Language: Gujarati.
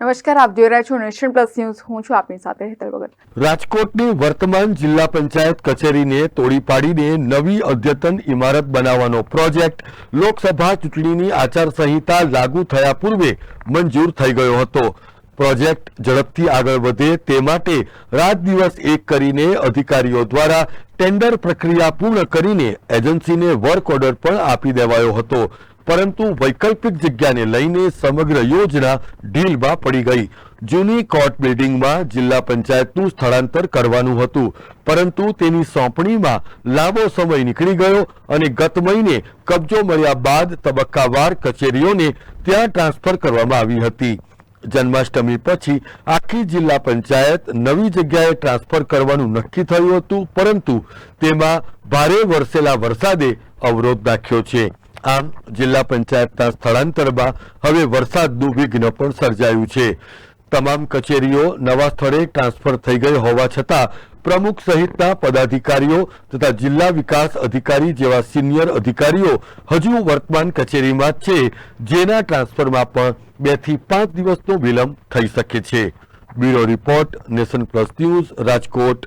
નમસ્કાર, આપ જોઈ રહ્યા છો નેશન પ્લસ ન્યૂઝ. હું છું આપની સાથે હેતલ ભગત. રાજકોટની વર્તમાન જિલ્લા પંચાયત કચેરીને તોડી પાડીને નવી અદ્યતન ઇમારત બનાવવાનો પ્રોજેક્ટ લોકસભા ચૂંટણીની આચારસંહિતા લાગુ થયા પૂર્વે મંજૂર થઈ ગયો હતો. પ્રોજેક્ટ ઝડપથી આગળ વધે તે માટે રાત દિવસ એક કરીને અધિકારીઓ દ્વારા ટેન્ડર પ્રક્રિયા પૂર્ણ કરીને એજન્સીને વર્ક ઓર્ડર પણ આપી દેવાયો હતો. પરંતુ વૈકલ્પિક જગ્યાને લઈને સમગ્ર યોજના ઢીલમાં પડી ગઈ. જૂની કોર્ટ બિલ્ડિંગમાં જિલ્લા પંચાયતનું સ્થળાંતર કરવાનું હતું. પરંતુ તેની સોંપણીમાં લાંબો સમય નીકળી ગયો અને ગત મહિને કબજો મળ્યા બાદ તબક્કાવાર કચેરીઓને ત્યાં ટ્રાન્સફર કરવામાં આવી હતી. જન્માષ્ટમી પછી આખી જિલ્લા પંચાયત નવી જગ્યાએ ટ્રાન્સફર કરવાનું નક્કી થયું હતું, પરંતુ તેમાં ભારે વરસેલા વરસાદે અવરોધ નાખ્યો છે. આમ જિલ્લા પંચાયતના સ્થળાંતરમાં હવે વરસાદનું વિઘ્ન પણ સર્જાયું છે. તમામ કચેરીઓ નવા સ્થળે ટ્રાન્સફર થઈ ગઈ હોવા છતાં પ્રમુખ સહિતના પદાધિકારીઓ તથા જિલ્લા વિકાસ અધિકારી જેવા સિનિયર અધિકારીઓ હજુ વર્તમાન કચેરીમાં છે, જેના ટ્રાન્સફરમાં પણ બેથી પાંચ દિવસનો વિલંબ થઈ શકે છે. Bureau report, nation plus news, Rajkot.